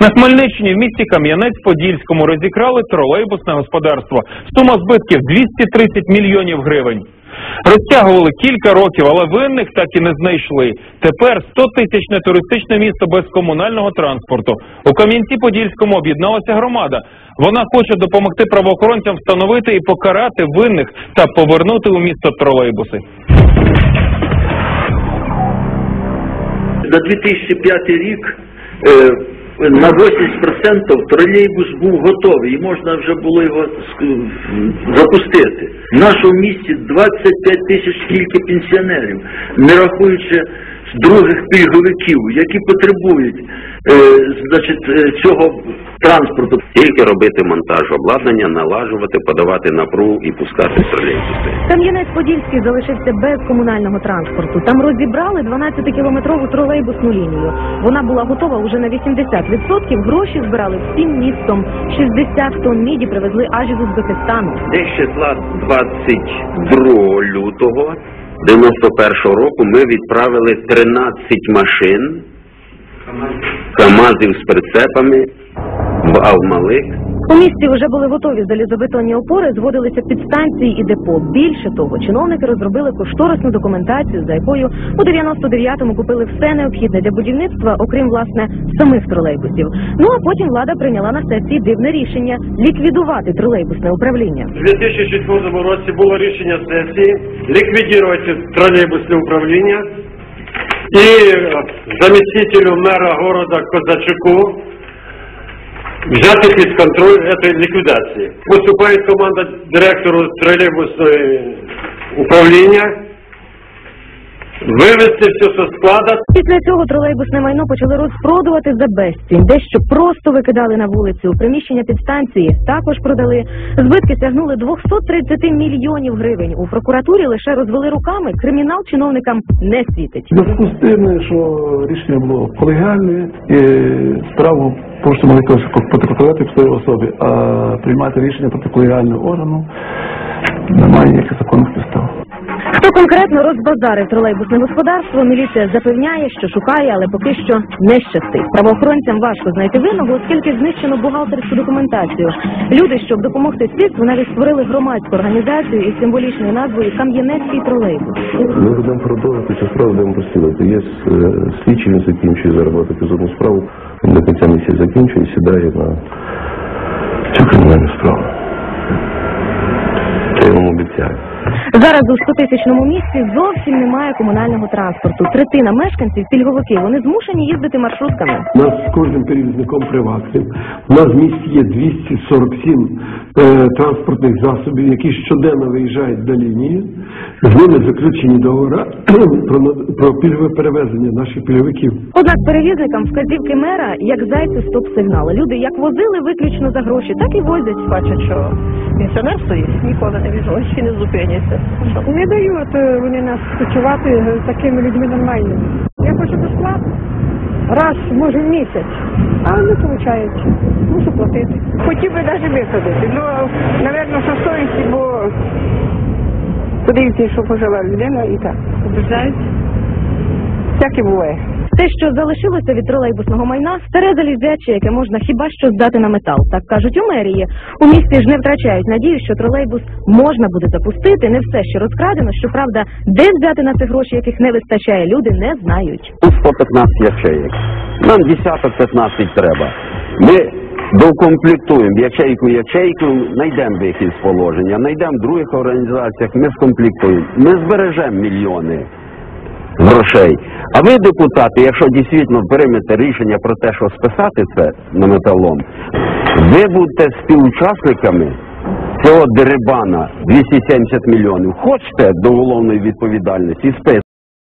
На Хмельниччині в місті Кам'янець-Подільському розікрали тролейбусне господарство. Сума збитків 230 мільйонів гривень. Розтягували кілька років, але винних так і не знайшли. Тепер 100-тисячне туристичне місто без комунального транспорту. У Кам'янці-Подільському об'єдналася громада. Вона хоче допомогти правоохоронцям встановити і покарати винних та повернути у місто тролейбуси. На 2005 рік е, на 80% тролейбус був готовий і можна вже було його запустити. В нашому місті 25 тисяч тільки пенсіонерів, не рахуючи других пільговиків, які потребують е, значить, е, цього транспорту. Тільки робити монтаж обладнання, налажувати, подавати напругу і пускати тролейбуси. Кам'янець-Подільський залишився без комунального транспорту. Там розібрали 12-кілометрову тролейбусну лінію. Вона була готова уже на 80%. Гроші збирали всім містом. 60 тонн міді привезли аж із Узбекистану. Десь числа 22 лютого 91-го року ми відправили 13 машин КАМАЗів з прицепами в Алмалик. У місті вже були готові залізобетонні опори, зводилися підстанції і депо. Більше того, чиновники розробили кошторисну документацію, за якою у 99-му купили все необхідне для будівництва, окрім власне самих тролейбусів. Ну а потім влада прийняла на сесії дивне рішення ліквідувати тролейбусне управління. У 2004 році було рішення сесії ліквідувати тролейбусне управління і е, замістителю мера города Козачуку взяти під контроль цієї ліквідації. Виступає команда директору тролейбусного управління вивезти все со склада Після цього тролейбусне майно почали розпродувати за безцінь. Дещо просто викидали на вулицю. Приміщення підстанції також продали. Збитки сягнули 230 мільйонів гривень. У прокуратурі лише розвели руками. Кримінал чиновникам не світить. Зв'язку з тим, що рішення було колегіальне, і справу просто могли протоколювати в своїй особі, а приймати рішення проти колегіального органу немає ніяких законних підстав. Хто конкретно розбазарив тролейбусне господарство, міліція запевняє, що шукає, але поки що не щастить. Правоохоронцям важко знайти винного, оскільки знищено бухгалтерську документацію. Люди, щоб допомогти слідству, навіть створили громадську організацію із символічною назвою Кам'янецький тролейбус. Ми будемо продовжувати цю справу, будемо розслідувати. Є е, слідчий, він закінчує зараз епізодну справу, до кінця місяця закінчує сідає на цю кримінальну справу. Це я вам обіцяю. Зараз у 100-тисячному місті зовсім немає комунального транспорту. Третина мешканців пільговики. Вони змушені їздити маршрутками. У нас з кожним перевізником приватним. У нас в місті є 247 е, транспортних засобів, які щоденно виїжджають до лінії. З ними заключені договори про, про пільгове перевезення наших пільговиків. Однак перевізникам вказівки мера як зайцю стоп-сигнали. Люди як возили виключно за гроші, так і возять. бачать, що пенсіонер стоїть, ніколи не візьмуть і не зупиняться. Не дають е, вони нас почувати такими людьми нормальними. Я хочу безплатно. Раз, може, в місяць, а не виходить. Мушу платити. Хотів би навіть виходити. Ну, напевно, що совісті, бо подивіться, що пожила людина і так. Обіжають. Всяке буває. Те, що залишилося від тролейбусного майна, старе залізяче, яке можна хіба що здати на метал. Так кажуть у мерії. У місті ж не втрачають надію, що тролейбус можна буде запустити. Не все ще розкрадено. Щоправда, де взяти на це гроші, яких не вистачає, люди не знають. Тут 115 ячеїк. Нам десяток 15 треба. Ми докомплектуємо ячейку ячейку, знайдемо вихід з положення, знайдемо в других організаціях, ми скомплектуємо. Ми збережемо мільйони грошей. А ви, депутати, якщо дійсно приймете рішення про те, що списати це на металом, ви будете співучасниками цього дерибана 270 мільйонів. Хочете до головної відповідальності, списуйте.